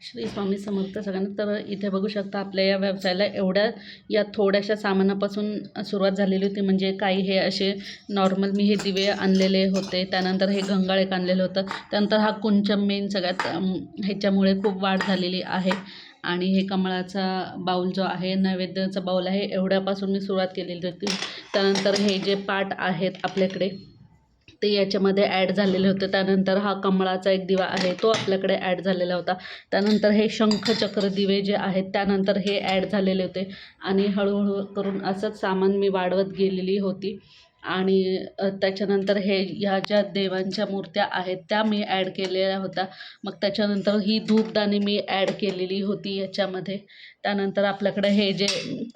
श्री स्वामी समर्थ सगळ्यांना. तर इथे बघू शकता आपल्या या व्यवसायाला एवढ्या या थोड्याशा सामानापासून सुरुवात झालेली होती. म्हणजे काही हे असे नॉर्मल मी हे दिवे आणलेले होते. त्यानंतर हे गंगाळ एक आणलेलं होतं. त्यानंतर हा कुंचम मेन सगळ्यात ह्याच्यामुळे खूप वाढ झालेली आहे. आणि हे कमळाचा बाऊल जो आहे नैवेद्याचा बाऊल आहे एवढ्यापासून मी सुरुवात केलेली होती. त्यानंतर हे जे पाट आहेत आपल्याकडे ते याच्यामध्ये ॲड झालेले होते. त्यानंतर हा कमळाचा एक दिवा आहे तो आपल्याकडे ॲड झालेला होता. त्यानंतर हे शंखचक्र दिवे जे आहेत त्यानंतर हे ॲड झालेले होते. आणि हळूहळू करून असंच सामान मी वाढवत गेलेली होती. आणि त्याच्यानंतर हे ह्या ज्या देवांच्या मूर्त्या आहेत त्या मी ॲड केलेल्या होत्या. मग त्याच्यानंतर ही धूपदाणी मी ॲड केलेली होती याच्यामध्ये. त्यानंतर आपल्याकडे हे जे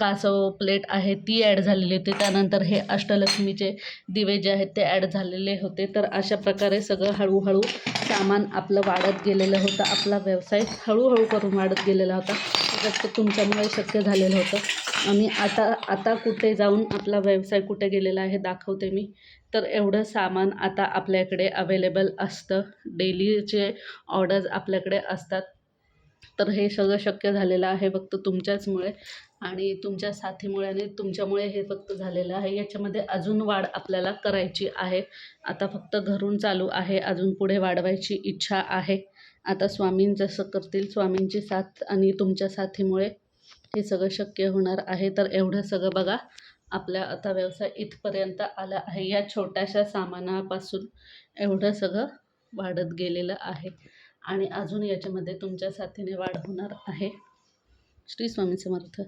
कासव प्लेट आहे ती ॲड झालेली होती. त्यानंतर हे अष्टलक्ष्मीचे दिवे जे आहेत ते ॲड झालेले होते. तर अशा प्रकारे सगळं हळूहळू सामान आपलं वाढत गेलेलं होतं. आपला व्यवसाय हळूहळू करून वाढत गेलेला होता. जसं तुमच्यामुळे शक्य झालेलं होतं. आम्ही आता आता कुठे जाऊन आपला व्यवसाय कुठे गेलेला आहे दाखवते मी. तर एवढं सामान आता आपल्याकडे अवेलेबल असतं. डेलीचे ऑर्डर्स आपल्याकडे असतात. तर हे सगळं शक्य झालेलं आहे फक्त तुमच्याचमुळे. आणि तुमच्या साथीमुळे आणि तुमच्यामुळे हे फक्त झालेलं आहे. याच्यामध्ये अजून वाढ आपल्याला करायची आहे. आता फक्त घरून चालू आहे. अजून पुढे वाढवायची इच्छा आहे. आता स्वामीं जसं करतील स्वामींची साथ आणि तुमच्या साथीमुळे हे सगळं शक्य होणार आहे. तर एवढं सगळं बघा. आपल्या आता व्यवसाय इथपर्यंत आला आहे. या छोट्याशा सामानापासून एवढं सगळं वाढत गेलेलं आहे. आणि अजून याच्यामध्ये तुमच्या साथीने वाढ होणार आहे. श्री स्वामी समर्थ.